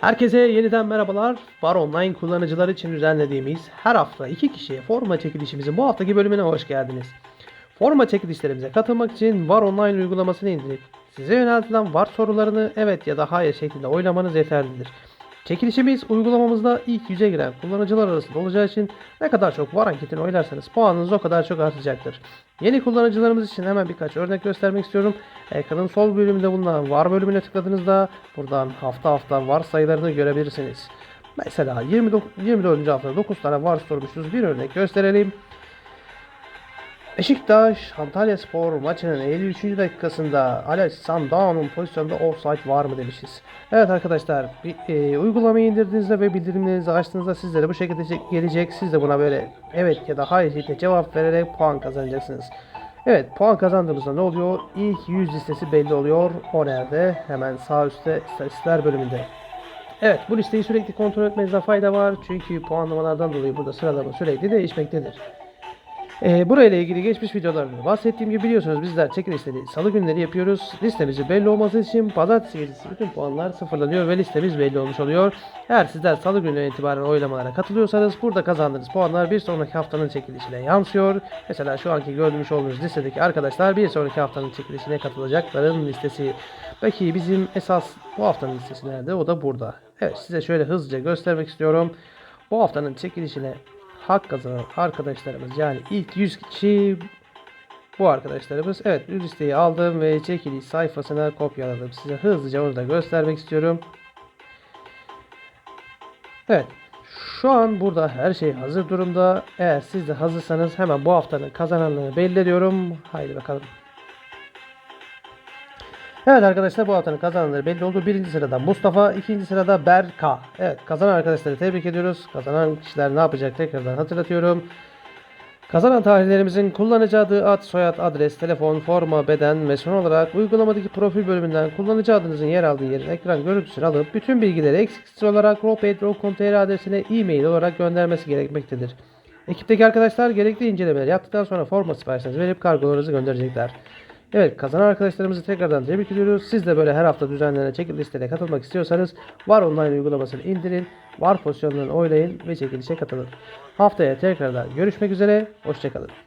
Herkese yeniden merhabalar. Var Online kullanıcılar için düzenlediğimiz her hafta iki kişiye forma çekilişimizin bu haftaki bölümüne hoş geldiniz. Forma çekilişlerimize katılmak için Var Online uygulamasını indirip size yöneltilen var sorularını evet ya da hayır şeklinde oylamanız yeterlidir. Çekilişimiz uygulamamızda ilk yüze giren kullanıcılar arasında olacağı için ne kadar çok var anketini oylarsanız puanınız o kadar çok artacaktır. Yeni kullanıcılarımız için hemen birkaç örnek göstermek istiyorum. Ekranın sol bölümünde bulunan var bölümüne tıkladığınızda buradan hafta hafta var sayılarını görebilirsiniz. Mesela 29, 24. haftada 9 tane var sormuşuz. Bir örnek gösterelim. Beşiktaş Antalya Spor maçının 53. dakikasında Alex Sandao'nun pozisyonunda offside var mı demişiz. Evet arkadaşlar e, uygulamayı indirdiğinizde ve bildirimlerinizi açtığınızda sizlere bu şekilde gelecek. Siz de buna böyle evet ya da hayır şeklinde cevap vererek puan kazanacaksınız. Evet puan kazandığımızda ne oluyor? İlk 100 listesi belli oluyor. O nerede? Hemen sağ üstte istatistikler bölümünde. Evet bu listeyi sürekli kontrol etmenizde fayda var. Çünkü puanlamalardan dolayı burada sıralama sürekli değişmektedir. Ee, burayla ilgili geçmiş videolarda bahsettiğim gibi biliyorsunuz bizler çekilişleri salı günleri yapıyoruz. Listemizi belli olması için pazartesi gecesi bütün puanlar sıfırlanıyor ve listemiz belli olmuş oluyor. Eğer sizler salı günü itibaren oylamalara katılıyorsanız burada kazandığınız puanlar bir sonraki haftanın çekilişine yansıyor. Mesela şu anki görmüş olduğunuz listedeki arkadaşlar bir sonraki haftanın çekilişine katılacakların listesi. Peki bizim esas bu haftanın listesi nerede? O da burada. Evet size şöyle hızlıca göstermek istiyorum. Bu haftanın çekilişine hak kazanan arkadaşlarımız yani ilk 100 kişi bu arkadaşlarımız. Evet listeyi aldım ve çekiliş sayfasına kopyaladım. Size hızlıca onu da göstermek istiyorum. Evet. Şu an burada her şey hazır durumda. Eğer siz de hazırsanız hemen bu haftanın kazananlarını belli. Haydi bakalım. Evet arkadaşlar bu haftanın kazananları belli oldu. Birinci sırada Mustafa, ikinci sırada Berka. Evet kazanan arkadaşları tebrik ediyoruz. Kazanan kişiler ne yapacak tekrardan hatırlatıyorum. Kazanan tarihlerimizin kullanıcı adı, ad, soyad, adres, telefon, forma, beden ve son olarak uygulamadaki profil bölümünden kullanıcı adınızın yer aldığı yerin ekran görüntüsünü alıp bütün bilgileri eksiksiz olarak roped.com.tr adresine e-mail olarak göndermesi gerekmektedir. Ekipteki arkadaşlar gerekli incelemeleri yaptıktan sonra forma siparişinizi verip kargolarınızı gönderecekler. Evet kazanan arkadaşlarımızı tekrardan tebrik ediyoruz. Siz de böyle her hafta düzenlenen çekil listeye katılmak istiyorsanız Var Online uygulamasını indirin. Var pozisyonlarını oylayın ve çekilişe katılın. Haftaya tekrardan görüşmek üzere. Hoşçakalın.